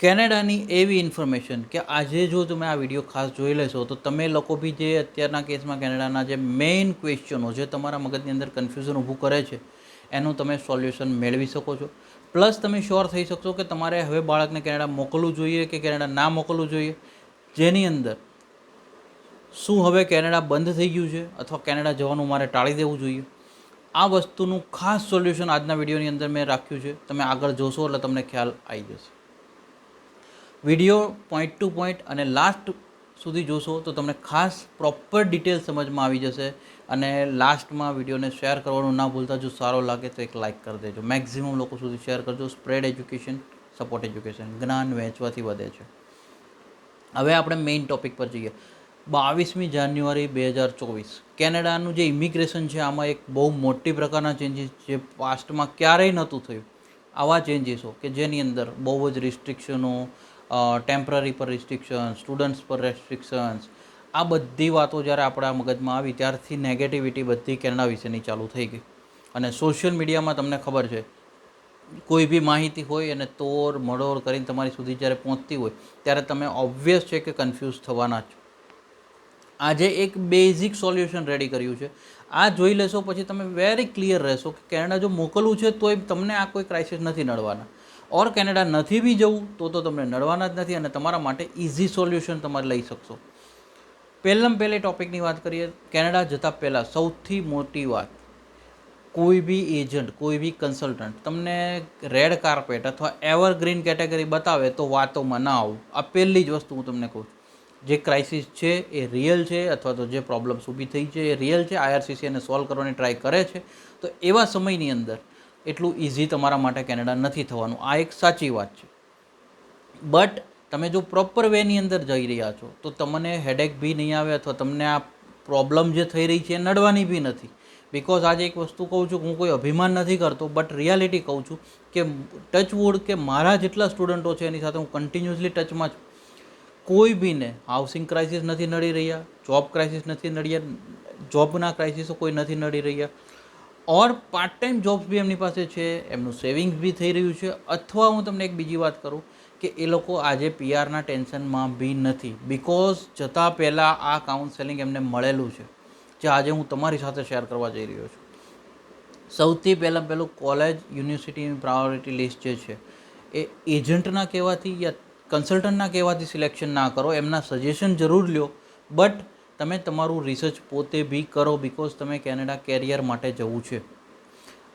કેનેડાની એવી ઇન્ફોર્મેશન કે આજે જો તમે આ વીડિયો ખાસ જોઈ લેશો, તો તમે લોકો બી જે અત્યારના કેસમાં કેનેડાના જે મેઇન ક્વેશ્ચનો જે તમારા મગજની અંદર કન્ફ્યુઝન ઊભું કરે છે, એનું તમે સોલ્યુશન મેળવી શકો છો. પ્લસ તમે શ્યોર થઈ શકશો કે તમારે હવે બાળકને કેનેડા મોકલવું જોઈએ કે કેનેડા ના મોકલવું જોઈએ? જેની અંદર શું હવે કેનેડા બંધ થઈ ગયું છે અથવા કેનેડા જવાનું મારે ટાળી દેવું જોઈએ? આ વસ્તુનું ખાસ સોલ્યુશન આજના વિડીયોની અંદર મેં રાખ્યું છે. તમે આગળ જોશો એટલે તમને ખ્યાલ આવી જશે. વીડિયો પોઈન્ટ ટુ પોઈન્ટ અને લાસ્ટ સુધી જોશો તો તમને ખાસ પ્રોપર ડિટેલ સમજમાં આવી જશે અને લાસ્ટમાં વિડીયોને શેર કરવાનું ના ભૂલતા. જો સારો લાગે તો એક લાઇક કરી દેજો. મેક્ઝિમમ લોકો સુધી શેર કરજો. સ્પ્રેડ એજ્યુકેશન સપોર્ટ એજ્યુકેશન જ્ઞાન વહેંચવાથી વધે છે. હવે આપણે મેઇન ટોપિક પર જઈએ. બાવીસમી જાન્યુઆરી બે હજાર ચોવીસ. કેનેડાનું જે ઇમિગ્રેશન છે, આમાં એક બહુ મોટી પ્રકારના ચેન્જીસ જે પાસ્ટમાં ક્યારેય નહોતું થયું. આવા ચેન્જીસો કે જેની અંદર બહુ જ રિસ્ટ્રિક્શનો ટેમ્પરરી પર રિસ્ટ્રિક્શન સ્ટુડન્ટ્સ પર રેસ્ટ્રિક્શન્સ આ બધી વાતો જ્યારે આપણા મગજમાં આવી ત્યારથી નેગેટિવિટી બધી કેનેડા વિશેની ચાલુ થઈ ગઈ. અને સોશિયલ મીડિયામાં તમને ખબર છે, કોઈ બી માહિતી હોય અને તોડ મડોળ કરીને તમારી સુધી જ્યારે પહોંચતી હોય, ત્યારે તમે ઓબ્વિયસ છે કે કન્ફ્યુઝ થવાના છો. આજે એક બેઝિક સોલ્યુશન રેડી કર્યું છે. આ જોઈ લેશો, પછી તમે વેરી ક્લિયર રહેશો કે કેનેડા જો મોકલવું છે, તોય તમને આ કોઈ ક્રાઇસિસ નથી નડવાના. ઓર કેનેડા નથી બી જવું, તો તો તમને નડવાના જ નથી અને તમારા માટે ઇઝી સોલ્યુશન તમારે લઈ શકશો. પહેલાં પહેલે ટોપિકની વાત કરીએ, કેનેડા જતાં પહેલાં સૌથી મોટી વાત, કોઈ બી એજન્ટ કોઈ બી કન્સલ્ટન્ટ તમને રેડ કાર્પેટ અથવા એવરગ્રીન કેટેગરી બતાવે તો વાતોમાં ના આવું. આ પહેલી જ વસ્તુ હું તમને કહું છું. જે ક્રાઇસિસ છે એ રિયલ છે અથવા તો જે પ્રોબ્લેમ્સ ઊભી થઈ છે એ રિયલ છે આઈઆરસીસી એને સોલ્વ કરવાની ટ્રાય કરે છે. તો એવા સમયની અંદર એટલું ઇઝી તમારા માટે કેનેડા નથી થવાનું. આ એક સાચી વાત છે. બટ તમે જો પ્રોપર વેની અંદર જઈ રહ્યા છો, તો તમને હેડેક બી નહીં આવે અથવા તમને આ પ્રોબ્લેમ જે થઈ રહી છે એ નડવાની બી નથી. બિકોઝ આજે એક વસ્તુ કહું છું, હું કોઈ અભિમાન નથી કરતો બટ રિયાલિટી કહું છું કે ટચ વુડ કે મારા જેટલા સ્ટુડન્ટો છે, એની સાથે હું કન્ટિન્યુઅસલી ટચમાં છું. કોઈ બીને હાઉસિંગ ક્રાઇસિસ નથી નડી રહ્યા જોબ ક્રાઇસિસ નથી નડ્યા જોબના ક્રાઇસિસો કોઈ નથી નડી રહ્યા. ઓર પાર્ટ ટાઈમ જોબ્સ બી એમની પાસે છે, એમનું સેવિંગ્સ બી થઈ રહ્યું છે, અથવા હું તમને એક બીજી વાત કરું કે એ લોકો આજે પીઆરના ટેન્શનમાં બી નથી. બિકોઝ જતાં પહેલાં આ કાઉન્સેલિંગ એમને મળેલું છે, જે આજે હું તમારી સાથે શેર કરવા જઈ રહ્યો છું. સૌથી પહેલાં પહેલું કોલેજ યુનિવર્સિટીની પ્રાયોરિટી લિસ્ટ જે છે, એ એજન્ટના કહેવાથી યા કન્સલ્ટન્ટના કહેવાથી સિલેક્શન ના કરો. એમના સજેશન જરૂર લ્યો બટ તમે તમારું રિસર્ચ પોતે બી કરો બિકોઝ તમે કેનેડા કેરિયર માટે જવું છે.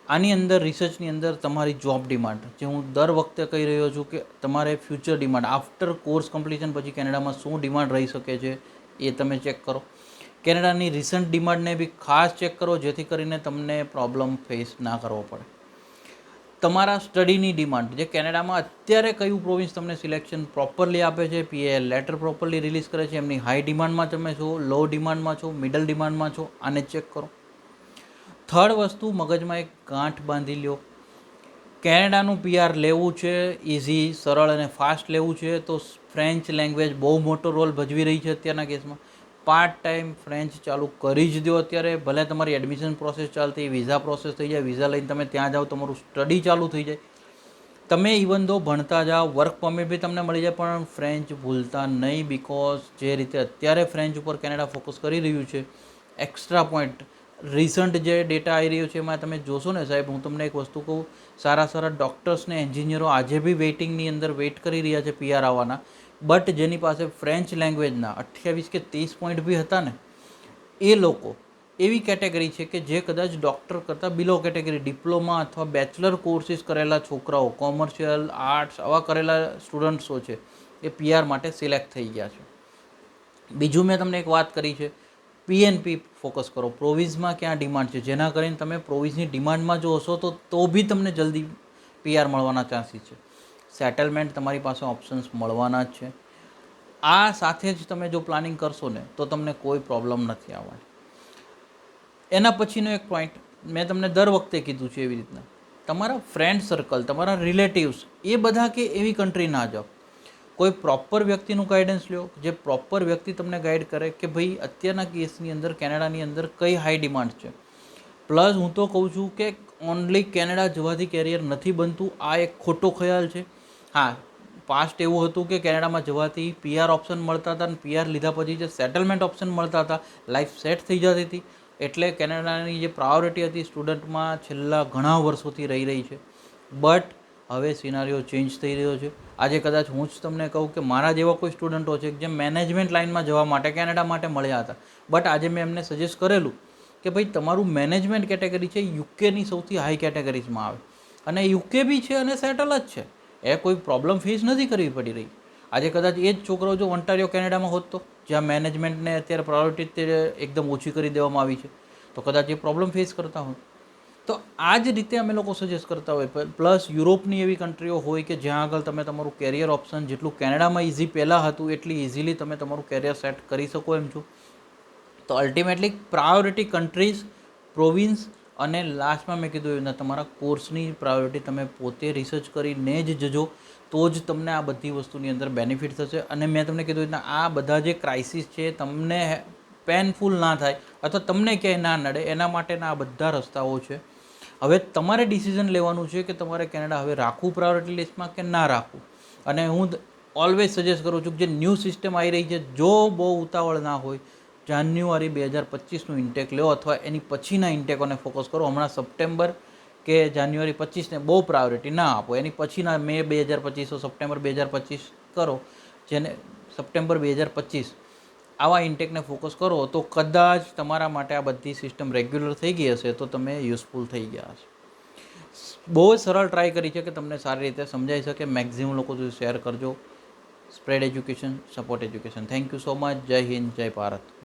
આની અંદર રિસર્ચની અંદર તમારી જોબ ડિમાન્ડ જે હું દર વખતે કહી રહ્યો છું કે તમારે future demand after course completion પછી કેનેડામાં શું ડિમાન્ડ રહી શકે છે એ તમે ચેક કરો. કેનેડાની રિસન્ટ ડિમાન્ડને બી ખાસ ચેક કરો જેથી કરીને તમને પ્રોબ્લેમ ફેસ ના કરવો પડે. તમારા સ્ટડીની ડિમાન્ડ જે કેનેડામાં અત્યારે કયું પ્રોવિન્સ તમને સિલેક્શન પ્રોપરલી આપે છે પીએલ લેટર પ્રોપરલી રિલીઝ કરે છે, એમની હાઈ ડિમાન્ડમાં તમે છો લો ડિમાન્ડમાં છો મિડલ ડિમાન્ડમાં છો, આને ચેક કરો. થર્ડ વસ્તુ, મગજમાં એક ગાંઠ બાંધી લ્યો. કેનેડાનું પીઆર લેવું છે ઇઝી સરળ અને ફાસ્ટ લેવું છે, તો ફ્રેન્ચ લેંગ્વેજ બહુ મોટો રોલ ભજવી રહી છે અત્યારના કેસમાં. પાર્ટ ટાઈમ ફ્રેન્ચ ચાલુ કરી જ દો અત્યારે. ભલે તમારી એડમિશન પ્રોસેસ ચાલતી વિઝા પ્રોસેસ થઈ જાય વિઝા લઈને તમે ત્યાં જાઓ, તમારું સ્ટડી ચાલુ થઈ જાય. તમે ઇવન દો ભણતા જાઓ વર્ક પરમિટ બી તમને મળી જાય, પણ ફ્રેન્ચ ભૂલતા નહીં બિકોઝ જે રીતે અત્યારે ફ્રેન્ચ ઉપર કેનેડા ફોકસ કરી રહ્યું છે એક્સ્ટ્રા પોઈન્ટ રિસન્ટ જે ડેટા આવી રહ્યો છે એમાં તમે જોશો ને સાહેબ, હું તમને એક વસ્તુ કહું, સારા સારા ડૉક્ટર્સ ને એન્જિનિયરો આજે બી વેઇટિંગની અંદર વેઇટ કરી રહ્યા છે પીઆર આવવાના. બટ જેની પાસે ફ્રેન્ચ લેંગ્વેજના અઠ્યાવીસ કે ત્રીસ પોઈન્ટ બી હતા ને, એ લોકો એવી કેટેગરી છે કે જે કદાચ ડૉક્ટર કરતાં બિલો કેટેગરી ડિપ્લોમા અથવા બેચલર કોર્સિસ કરેલા છોકરાઓ કોમર્શિયલ આર્ટ્સ આવા કરેલા સ્ટુડન્ટ્સો છે, એ પીઆર માટે સિલેક્ટ થઈ ગયા છે. બીજું મેં તમને એક વાત કરી છે પીએનપી ફોકસ કરો. પ્રોવિઝમાં ક્યાં ડિમાન્ડ છે? જેના કરીને તમે પ્રોવિઝની ડિમાન્ડમાં જો હશો તો તો બી તમને જલ્દી પીઆર મળવાના ચાન્સીસ છે. સેટલમેન્ટ તમારી પાસે ઓપ્શન્સ મળવાના જ છે. આ સાથે જ તમે જો પ્લાનિંગ કરશો ને, તો તમને કોઈ પ્રોબ્લેમ નથી આવવાની. એના પછીનો એક પોઈન્ટ મેં તમને દર વખતે કીધું છે એવી રીતના. તમારા ફ્રેન્ડ સર્કલ તમારા રિલેટિવ્સ એ બધા કે એવી કન્ટ્રી ના જાઓ. કોઈ પ્રોપર વ્યક્તિનું ગાઈડન્સ લ્યો, જે પ્રોપર વ્યક્તિ તમને ગાઈડ કરે કે ભાઈ અત્યારના કેસની અંદર, કેનેડાની અંદર કઈ હાઈ ડિમાન્ડ છે. પ્લસ હું તો કહું છું કે ઓનલી કેનેડા જવાથી કેરિયર નથી બનતું, આ એક ખોટો ખ્યાલ છે. હા પાસ્ટ એવું હતું કે કેનેડામાં જવાથી પીઆર ઓપ્શન મળતા હતા અને પીઆર લીધા પછી જે સેટલમેન્ટ ઓપ્શન મળતા હતા લાઈફ સેટ થઈ જતી હતી. એટલે કેનેડાની જે પ્રાયોરિટી હતી સ્ટુડન્ટમાં છેલ્લા ઘણા વર્ષોથી રહી રહી છે. બટ હવે સિનારીઓ ચેન્જ થઈ રહ્યો છે. આજે કદાચ હું જ તમને કહું કે મારા જેવા કોઈ સ્ટુડન્ટો છે જે મેનેજમેન્ટ લાઇનમાં જવા માટે કેનેડા માટે મળ્યા હતા. બટ આજે મેં એમને સજેસ્ટ કરેલું કે ભાઈ, તમારું મેનેજમેન્ટ કેટેગરી છે યુકેની સૌથી હાઈ કેટેગરીઝમાં આવે. અને યુકે બી છે અને સેટલ જ છે. એ કોઈ પ્રોબ્લેમ ફેસ નથી કરવી પડી રહી. આજે કદાચ એ જ છોકરો જો ઓન્ટારિયો કેનેડામાં હોત તો, જ્યાં મેનેજમેન્ટને અત્યારે પ્રાયોરિટી એકદમ ઓછી કરી દેવામાં આવી છે, તો કદાચ એ પ્રોબ્લેમ ફેસ કરતા હોય તો આ જ રીતે અમે લોકો સજેસ્ટ કરતા હોય. પ્લસ યુરોપની એવી કન્ટ્રીઓ હોય કે જ્યાં આગળ તમે તમારું કેરિયર ઓપ્શન જેટલું કેનેડામાં ઇઝી પહેલાં હતું, એટલી ઇઝીલી તમે તમારું કેરિયર સેટ કરી શકો એમ છો. તો અલ્ટિમેટલી પ્રાયોરિટી કન્ટ્રીઝ પ્રોવિન્સ અને લાસ્ટમાં મેં કીધું એના તમારા કોર્સની પ્રાયોરિટી તમે પોતે રિસર્ચ કરીને જ જજો, તો જ તમને આ બધી વસ્તુની અંદર બેનિફિટ થશે. અને મેં તમને કીધું રીતના આ બધા જે ક્રાઇસિસ છે, તમને પેનફુલ ના થાય અથવા તમને ક્યાંય ના નડે, એના માટેના આ બધા રસ્તાઓ છે. હવે તમારે ડિસિઝન લેવાનું છે કે તમારે કેનેડા હવે રાખવું પ્રાયોરિટી લિસ્ટમાં કે ના રાખવું? અને હું ઓલવેઝ સજેસ્ટ કરું છું કે જે ન્યૂ સિસ્ટમ આવી રહી છે, જો બહુ ઉતાવળ ના હોય જાન્યુઆરી બે હજાર પચીસનું ઇન્ટેક લો અથવા એની પછીના ઇન્ટેકોને ફોકસ કરો. હમણાં સપ્ટેમ્બર કે જાન્યુઆરી પચીસને બહુ પ્રાયોરિટી ના આપો. એની પછીના મે બે હજાર પચીસો સપ્ટેમ્બર બે હજાર પચીસ કરો. જેને સપ્ટેમ્બર બે હજાર પચીસ આવા ઇન્ટેકને ફોકસ કરો, તો કદાચ તમારા માટે આ બધી સિસ્ટમ રેગ્યુલર થઈ ગઈ હશે, તો તમે યુઝફુલ થઈ ગયા હશે. બહુ જ સરળ ટ્રાય કરી છે કે તમને સારી રીતે સમજાઈ શકે. મેક્ઝિમમ લોકો સુધી શેર કરજો. Spread education support education thank you so much જય હિન્દ, જય ભારત.